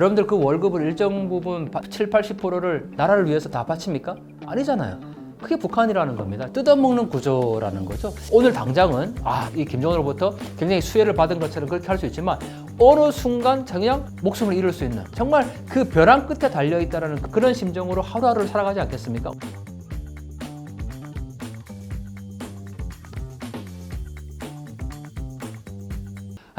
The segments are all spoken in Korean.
여러분들 그 월급을 일정 부분 7, 80%를 나라를 위해서 다 바칩니까? 아니잖아요. 그게 북한이라는 겁니다. 뜯어먹는 구조라는 거죠. 오늘 당장은 아, 이 김정은으로부터 굉장히 수혜를 받은 것처럼 그렇게 할 수 있지만 어느 순간 그냥 목숨을 잃을 수 있는 정말 그 벼랑 끝에 달려 있다라는 그런 심정으로 하루하루를 살아가지 않겠습니까?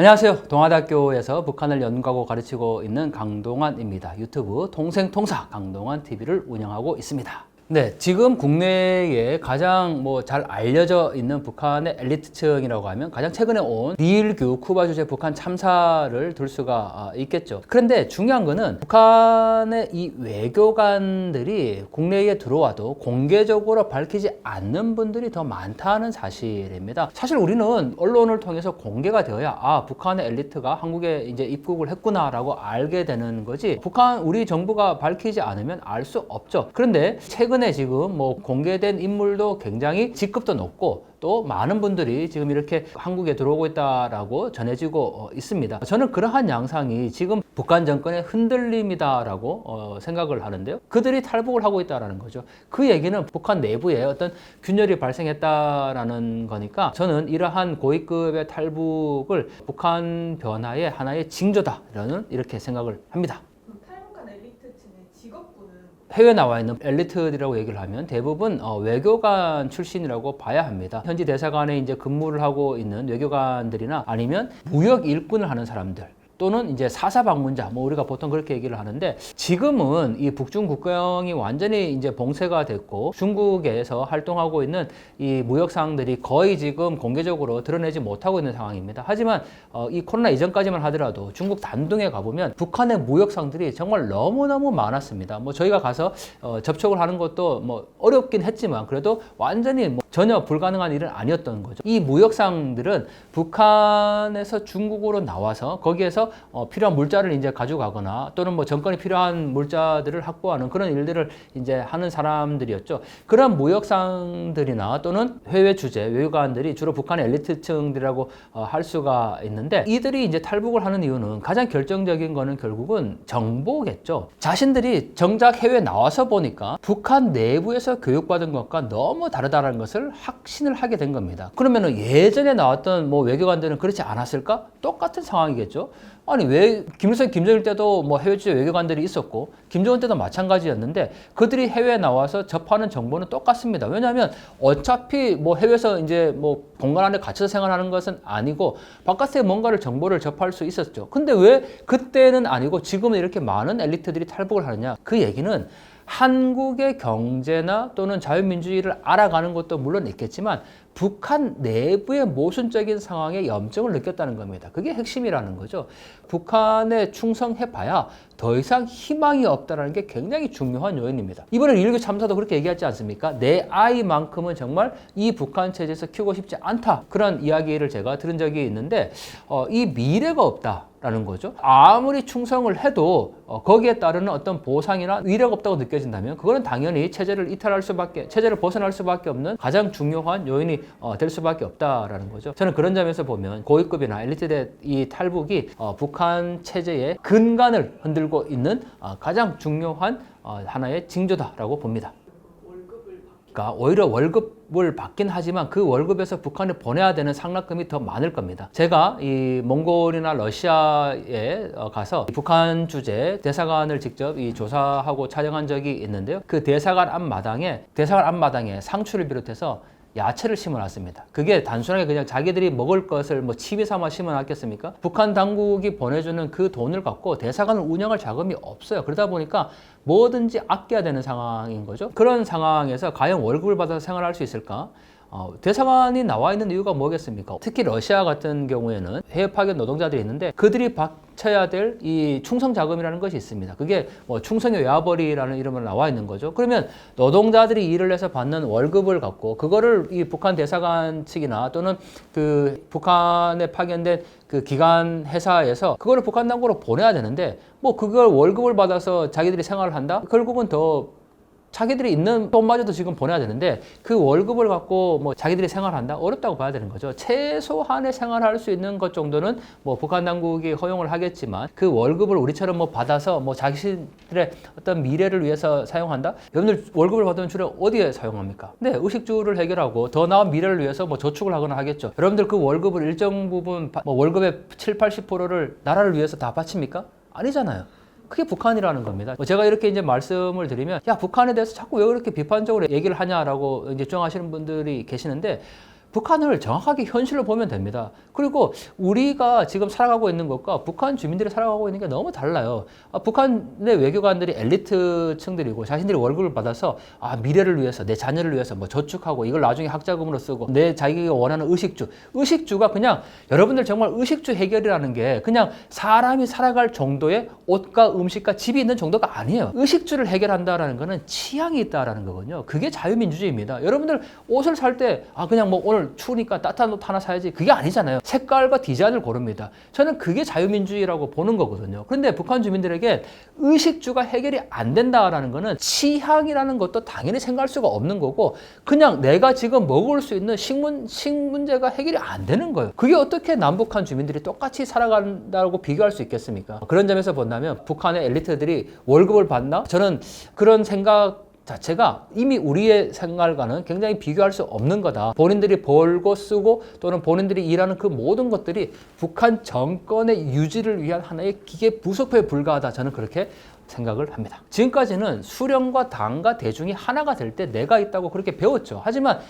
안녕하세요. 동아대학교에서 북한을 연구하고 가르치고 있는 강동환입니다. 유튜브 동생통사 강동환 TV를 운영하고 있습니다. 네, 지금 국내에 가장 뭐 잘 알려져 있는 북한의 엘리트층이라고 하면 가장 최근에 온 리일규 쿠바 주재 북한 참사를 들 수가 아, 있겠죠. 그런데 중요한 거는 북한의 이 외교관들이 국내에 들어와도 공개적으로 밝히지 않는 분들이 더 많다는 사실입니다. 사실 우리는 언론을 통해서 공개가 되어야 아 북한의 엘리트가 한국에 이제 입국을 했구나라고 알게 되는 거지. 북한 우리 정부가 밝히지 않으면 알 수 없죠. 그런데 최근 에 지금 뭐 공개된 인물도 굉장히 직급도 높고 또 많은 분들이 지금 이렇게 한국에 들어오고 있다라고 전해지고 어, 있습니다. 저는 그러한 양상이 지금 북한 정권의 흔들림이다라고 어, 생각을 하는데요. 그들이 탈북을 하고 있다라는 거죠. 그 얘기는 북한 내부에 어떤 균열이 발생했다라는 거니까 저는 이러한 고위급의 탈북을 북한 변화의 하나의 징조다라는 이렇게 생각을 합니다. 그럼 탈북한 엘리트층의 직업군은 해외 나와 있는 엘리트들이라고 얘기를 하면 대부분 어, 외교관 출신이라고 봐야 합니다. 현지 대사관에 이제 근무를 하고 있는 외교관들이나 아니면 무역 일꾼을 하는 사람들. 또는 이제 사사 방문자, 뭐 우리가 보통 그렇게 얘기를 하는데 지금은 이 북중 국경이 완전히 이제 봉쇄가 됐고 중국에서 활동하고 있는 이 무역상들이 거의 지금 공개적으로 드러내지 못하고 있는 상황입니다. 하지만 어, 이 코로나 이전까지만 하더라도 중국 단둥에 가보면 북한의 무역 상들이 정말 너무너무 많았습니다. 뭐 저희가 가서 어, 접촉을 하는 것도 뭐 어렵긴 했지만 그래도 완전히 뭐 전혀 불가능한 일은 아니었던 거죠. 이 무역상들은 북한에서 중국으로 나와서 거기에서 어, 필요한 물자를 이제 가져가거나 또는 뭐 정권이 필요한 물자들을 확보하는 그런 일들을 이제 하는 사람들이었죠. 그런 무역상들이나 또는 해외 주재 외교관들이 주로 북한의 엘리트층들이라고 어, 할 수가 있는데 이들이 이제 탈북을 하는 이유는 가장 결정적인 거는 결국은 정보겠죠. 자신들이 정작 해외 나와서 보니까 북한 내부에서 교육받은 것과 너무 다르다는 것을 확신을 하게 된 겁니다. 그러면은 예전에 나왔던 뭐 외교관들은 그렇지 않았을까? 똑같은 상황이겠죠. 아니 왜 김일성, 김정일 때도 뭐 해외 주재 외교관들이 있었고 김정은 때도 마찬가지였는데 그들이 해외에 나와서 접하는 정보는 똑같습니다. 왜냐하면 어차피 뭐 해외에서 이제 뭐 공간 안에 갇혀서 생활하는 것은 아니고 바깥에 뭔가를 정보를 접할 수 있었죠. 근데 왜 그때는 아니고 지금은 이렇게 많은 엘리트들이 탈북을 하느냐? 그 얘기는 한국의 경제나 또는 자유민주주의를 알아가는 것도 물론 있겠지만 북한 내부의 모순적인 상황에 염증을 느꼈다는 겁니다. 그게 핵심이라는 거죠. 북한에 충성해봐야 더 이상 희망이 없다는 게 굉장히 중요한 요인입니다. 이번에 일교 참사도 그렇게 얘기하지 않습니까? 내 아이만큼은 정말 이 북한 체제에서 키우고 싶지 않다. 그런 이야기를 제가 들은 적이 있는데 어, 이 미래가 없다. 라는 거죠. 아무리 충성을 해도 어, 거기에 따르는 어떤 보상이나 위력 없다고 느껴진다면 그거는 당연히 체제를 이탈할 수밖에 체제를 벗어날 수밖에 없는 가장 중요한 요인이 어, 될 수밖에 없다라는 거죠. 저는 그런 점에서 보면 고위급이나 엘리트대 이 탈북이 어, 북한 체제의 근간을 흔들고 있는 어, 가장 중요한 어, 하나의 징조다라고 봅니다. 그러니까 오히려 월급을 받긴 하지만 그 월급에서 북한에 보내야 되는 상납금이 더 많을 겁니다. 제가 이 몽골이나 러시아에 어, 가서 이 북한 주재 대사관을 직접 이 조사하고 촬영한 적이 있는데요. 그 대사관 앞마당에 대사관 앞마당에 상추를 비롯해서 야채를 심어놨습니다. 그게 단순하게 그냥 자기들이 먹을 것을 뭐 취미 삼아 심어놨겠습니까? 북한 당국이 보내주는 그 돈을 갖고 대사관을 운영할 자금이 없어요. 그러다 보니까 뭐든지 아껴야 되는 상황인 거죠. 그런 상황에서 과연 월급을 받아서 생활할 수 있을까? 어, 대사관이 나와 있는 이유가 뭐겠습니까? 특히 러시아 같은 경우에는 해외 파견 노동자들이 있는데 그들이 바쳐야 될 이 충성 자금이라는 것이 있습니다. 그게 뭐 충성의 외화벌이라는 이름으로 나와 있는 거죠. 그러면 노동자들이 일을 해서 받는 월급을 갖고 그거를 이 북한 대사관 측이나 또는 그 북한에 파견된 그 기관 회사에서 그거를 북한 당국으로 보내야 되는데 뭐 그걸 월급을 받아서 자기들이 생활을 한다? 결국은 더 자기들이 있는 돈마저도 지금 보내야 되는데 그 월급을 갖고 뭐 자기들이 생활한다 어렵다고 봐야 되는 거죠. 최소한의 생활할 수 있는 것 정도는 뭐 북한 당국이 허용을 하겠지만 그 월급을 우리처럼 뭐 받아서 뭐 자신들의 어떤 미래를 위해서 사용한다. 여러분들 월급을 받으면 주로 어디에 사용합니까? 네, 의식주를 해결하고 더 나은 미래를 위해서 뭐 저축을 하거나 하겠죠. 여러분들 그 월급을 일정 부분 바- 뭐 월급의 7, 80%를 나라를 위해서 다 바칩니까? 아니잖아요. 그게 북한이라는 겁니다. 뭐 제가 이렇게 이제 말씀을 드리면 야 북한에 대해서 자꾸 왜 그렇게 비판적으로 얘기를 하냐라고 이제 주장하시는 분들이 계시는데 북한을 정확하게 현실로 보면 됩니다. 그리고 우리가 지금 살아가고 있는 것과 북한 주민들이 살아가고 있는 게 너무 달라요. 아, 북한의 외교관들이 엘리트층들이고 자신들이 월급을 받아서 아, 미래를 위해서 내 자녀를 위해서 뭐 저축하고 이걸 나중에 학자금으로 쓰고 내 자기가 원하는 의식주, 의식주가 그냥 여러분들 정말 의식주 해결이라는 게 그냥 사람이 살아갈 정도의 옷과 음식과 집이 있는 정도가 아니에요. 의식주를 해결한다라는 거는 취향이 있다라는 거거든요. 그게 자유민주주의입니다. 여러분들 옷을 살 때 아 그냥 뭐 오늘 추우니까 따뜻한 옷 하나 사야지 그게 아니잖아요. 색깔과 디자인을 고릅니다. 저는 그게 자유민주주의라고 보는 거거든요. 그런데 북한 주민들에게 의식주가 해결이 안 된다라는 거는 취향이라는 것도 당연히 생각할 수가 없는 거고 그냥 내가 지금 먹을 수 있는 식문 식 문제가 해결이 안 되는 거예요. 그게 어떻게 남북한 주민들이 똑같이 살아간다고 비교할 수 있겠습니까? 그런 점에서 본다면 북한의 엘리트들이 월급을 받나? 저는 그런 생각 자체가 이미 우리의 생활과는 굉장히 비교할 수 없는 거다. 본인들이 벌고 쓰고 또는 본인들이 일하는 그 모든 것들이 북한 정권의 유지를 위한 하나의 기계 부속표에 불과하다. 저는 그렇게 생각을 합니다. 지금까지는 수령과 당과 대중이 하나가 될 때 내가 있다고 그렇게 배웠죠. 하지만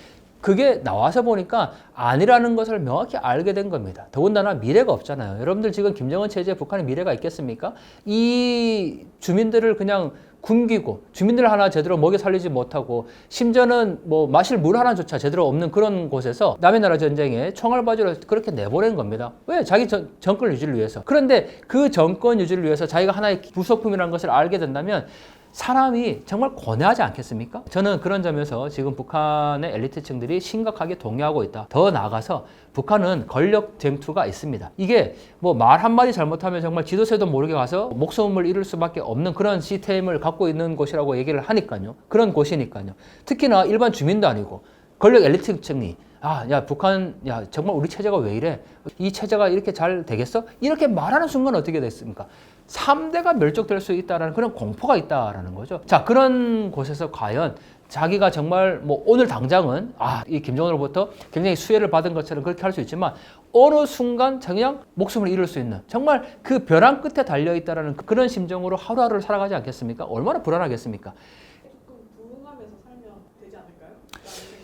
그게 나와서 보니까 아니라는 것을 명확히 알게 된 겁니다. 더군다나 미래가 없잖아요. 여러분들 지금 김정은 체제에 북한의 미래가 있겠습니까? 이 주민들을 그냥 굶기고 주민들 하나 제대로 먹여 살리지 못하고 심지어는 뭐 마실 물 하나조차 제대로 없는 그런 곳에서 남의 나라 전쟁에 총알바지로 그렇게 내보낸 겁니다. 왜? 자기 전, 정권 유지를 위해서. 그런데 그 정권 유지를 위해서 자기가 하나의 부속품이라는 것을 알게 된다면 사람이 정말 권해하지 않겠습니까? 저는 그런 점에서 지금 북한의 엘리트층들이 심각하게 동요하고 있다. 더 나아가서 북한은 권력 쟁투가 있습니다. 이게 뭐 말 한마디 잘못하면 정말 지도세도 모르게 가서 목숨을 잃을 수밖에 없는 그런 시스템을 갖고 있는 곳이라고 얘기를 하니까요. 그런 곳이니까요. 특히나 일반 주민도 아니고 권력 엘리트층이 아, 야, 북한, 야, 정말 우리 체제가 왜 이래? 이 체제가 이렇게 잘 되겠어? 이렇게 말하는 순간 어떻게 됐습니까? 3대가 멸족될 수 있다라는 그런 공포가 있다라는 거죠. 자, 그런 곳에서 과연 자기가 정말 뭐 오늘 당장은 아, 이 김정은으로부터 굉장히 수혜를 받은 것처럼 그렇게 할 수 있지만 어느 순간 그냥 목숨을 잃을 수 있는 정말 그 벼랑 끝에 달려 있다라는 그런 심정으로 하루하루를 살아가지 않겠습니까? 얼마나 불안하겠습니까? 조금 부응하면서 살면 되지 않을까요?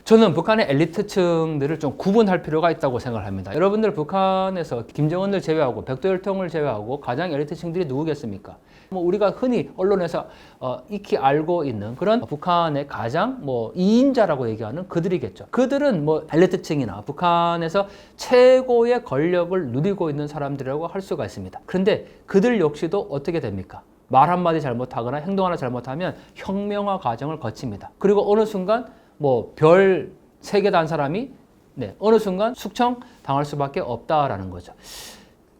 저는 북한의 엘리트층들을 좀 구분할 필요가 있다고 생각을 합니다. 여러분들 북한에서 김정은을 제외하고 백도혈통을 제외하고 가장 엘리트층들이 누구겠습니까? 뭐 우리가 흔히 언론에서 어, 익히 알고 있는 그런 북한의 가장 뭐 이인자라고 얘기하는 그들이겠죠. 그들은 뭐 엘리트층이나 북한에서 최고의 권력을 누리고 있는 사람들이라고 할 수가 있습니다. 그런데 그들 역시도 어떻게 됩니까? 말 한마디 잘못하거나 행동 하나 잘못하면 혁명화 과정을 거칩니다. 그리고 어느 순간 뭐 별 세 개 단 사람이 네, 어느 순간 숙청 당할 수밖에 없다라는 거죠.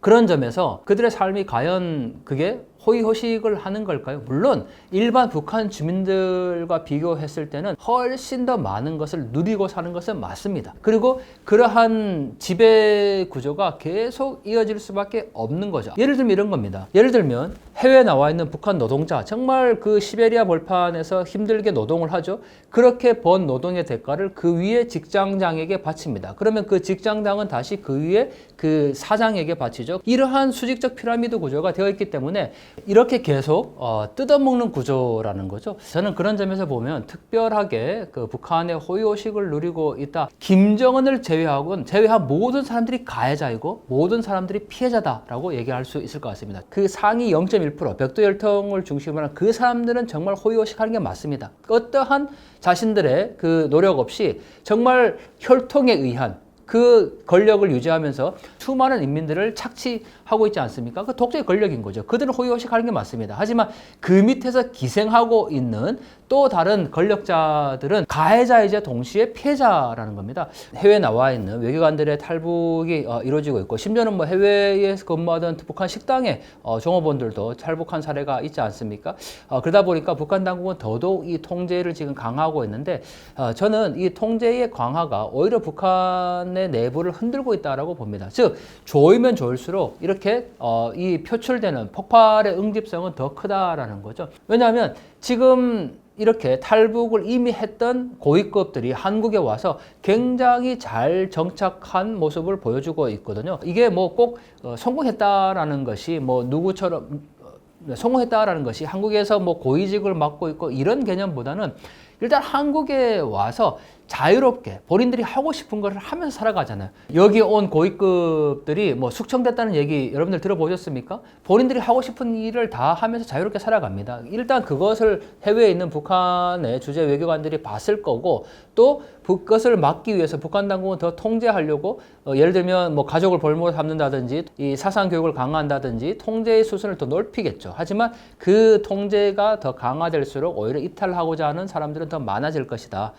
그런 점에서 그들의 삶이 과연 그게 호의호식을 하는 걸까요? 물론 일반 북한 주민들과 비교했을 때는 훨씬 더 많은 것을 누리고 사는 것은 맞습니다. 그리고 그러한 지배 구조가 계속 이어질 수밖에 없는 거죠. 예를 들면 이런 겁니다. 예를 들면 해외에 나와 있는 북한 노동자 정말 그 시베리아 벌판에서 힘들게 노동을 하죠. 그렇게 번 노동의 대가를 그 위에 직장장에게 바칩니다. 그러면 그 직장장은 다시 그 위에 그 사장에게 바치죠. 이러한 수직적 피라미드 구조가 되어 있기 때문에 이렇게 계속 어, 뜯어먹는 구조라는 거죠. 저는 그런 점에서 보면 특별하게 그 북한의 호의호식을 누리고 있다. 김정은을 제외하고는 제외한 모든 사람들이 가해자이고 모든 사람들이 피해자다라고 얘기할 수 있을 것 같습니다. 그 상위 0.1% 백도 혈통을 중심으로 한 그 사람들은 정말 호의호식하는 게 맞습니다. 어떠한 자신들의 그 노력 없이 정말 혈통에 의한 그 권력을 유지하면서 수많은 인민들을 착취하고 있지 않습니까? 그 독재의 권력인 거죠. 그들은 호의호식하는 게 맞습니다. 하지만 그 밑에서 기생하고 있는 또 다른 권력자들은 가해자이자 동시에 피해자라는 겁니다. 해외에 나와 있는 외교관들의 탈북이 어, 이루어지고 있고 심지어는 뭐 해외에서 근무하던 북한 식당에 어, 종업원들도 탈북한 사례가 있지 않습니까? 어, 그러다 보니까 북한 당국은 더더욱 이 통제를 지금 강화하고 있는데 어, 저는 이 통제의 강화가 오히려 북한 의 내부를 흔들고 있다라고 봅니다. 즉 조이면 조일수록 이렇게 어, 이 표출되는 폭발의 응집성은 더 크다라는 거죠. 왜냐하면 지금 이렇게 탈북을 이미 했던 고위급들이 한국에 와서 굉장히 잘 정착한 모습을 보여주고 있거든요. 이게 뭐 꼭 성공했다라는 것이 뭐 누구처럼 어, 성공했다라는 것이 한국에서 뭐 고위직을 맡고 있고 이런 개념보다는 일단 한국에 와서 자유롭게 본인들이 하고 싶은 걸 하면서 살아가잖아요. 여기 온 고위급들이 뭐 숙청됐다는 얘기 여러분들 들어보셨습니까? 본인들이 하고 싶은 일을 다 하면서 자유롭게 살아갑니다. 일단 그것을 해외에 있는 북한의 주재 외교관들이 봤을 거고 또 그것을 막기 위해서 북한 당국은 더 통제하려고 어, 예를 들면 뭐 가족을 볼모로 삼는다든지 이 사상 교육을 강화한다든지 통제의 수순을 더 넓히겠죠. 하지만 그 통제가 더 강화될수록 오히려 이탈하고자 하는 사람들은 더 많아질 것이다.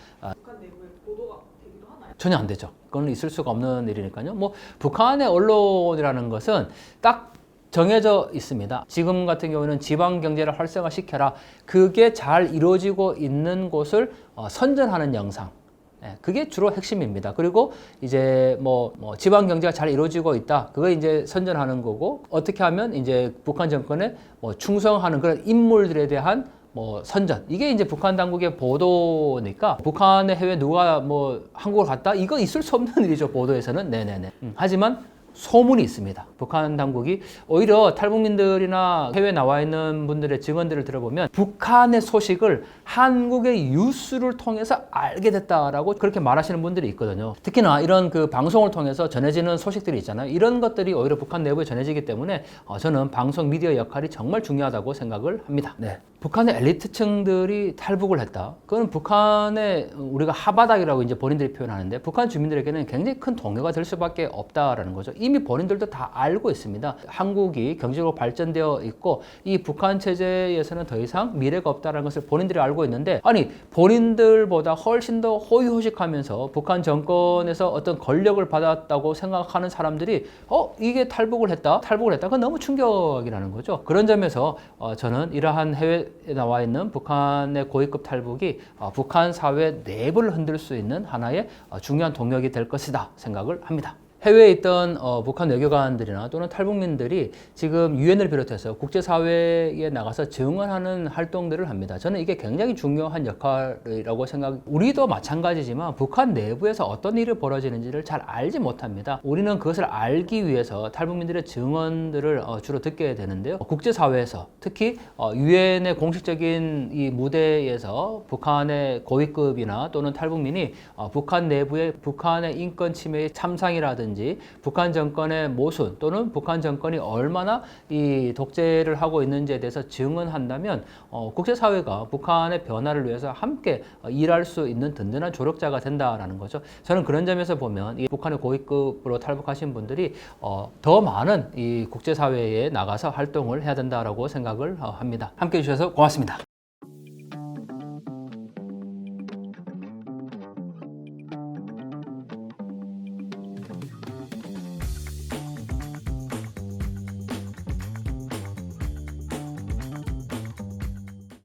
전혀 안 되죠. 그건 있을 수가 없는 일이니까요. 뭐 북한의 언론이라는 것은 딱 정해져 있습니다. 지금 같은 경우는 지방 경제를 활성화시켜라. 그게 잘 이루어지고 있는 곳을 어, 선전하는 영상. 예, 그게 주로 핵심입니다. 그리고 이제 뭐, 뭐 지방 경제가 잘 이루어지고 있다. 그거 이제 선전하는 거고 어떻게 하면 이제 북한 정권에 뭐 충성하는 그런 인물들에 대한 뭐 선전. 이게 이제 북한 당국의 보도니까 북한의 해외 누가 뭐 한국을 갔다? 이거 있을 수 없는 일이죠 보도에서는. 네네네. 음, 하지만 소문이 있습니다. 북한 당국이 오히려 탈북민들이나 해외 나와 있는 분들의 증언들을 들어보면 북한의 소식을 한국의 뉴스를 통해서 알게 됐다라고 그렇게 말하시는 분들이 있거든요. 특히나 이런 그 방송을 통해서 전해지는 소식들이 있잖아요. 이런 것들이 오히려 북한 내부에 전해지기 때문에 어, 저는 방송 미디어 역할이 정말 중요하다고 생각을 합니다. 네. 북한의 엘리트층들이 탈북을 했다. 그건 북한의 우리가 하바닥이라고 이제 본인들이 표현하는데 북한 주민들에게는 굉장히 큰 동요가 될 수밖에 없다라는 거죠. 이미 본인들도 다 알고 있습니다. 한국이 경제적으로 발전되어 있고 이 북한 체제에서는 더 이상 미래가 없다라는 것을 본인들이 알고 있는데 아니 본인들보다 훨씬 더 호의호식하면서 북한 정권에서 어떤 권력을 받았다고 생각하는 사람들이 어 이게 탈북을 했다 탈북을 했다 그건 너무 충격이라는 거죠. 그런 점에서 어, 저는 이러한 해외에 나와 있는 북한의 고위급 탈북이 어, 북한 사회 내부를 흔들 수 있는 하나의 어, 중요한 동력이 될 것이다 생각을 합니다. 해외에 있던 어, 북한 외교관들이나 또는 탈북민들이 지금 유엔을 비롯해서 국제사회에 나가서 증언하는 활동들을 합니다. 저는 이게 굉장히 중요한 역할이라고 생각. 우리도 마찬가지지만 북한 내부에서 어떤 일이 벌어지는지를 잘 알지 못합니다. 우리는 그것을 알기 위해서 탈북민들의 증언들을 어, 주로 듣게 되는데요. 국제사회에서 특히 어, 유엔의 공식적인 이 무대에서 북한의 고위급이나 또는 탈북민이 어, 북한 내부의 북한의 인권 침해의 참상이라든지 북한 정권의 모순 또는 북한 정권이 얼마나 이 독재를 하고 있는지에 대해서 증언한다면 어, 국제사회가 북한의 변화를 위해서 함께 어, 일할 수 있는 든든한 조력자가 된다라는 거죠. 저는 그런 점에서 보면 이 북한의 고위급으로 탈북하신 분들이 어, 더 많은 이 국제사회에 나가서 활동을 해야 된다라고 생각을 어, 합니다. 함께 해주셔서 고맙습니다.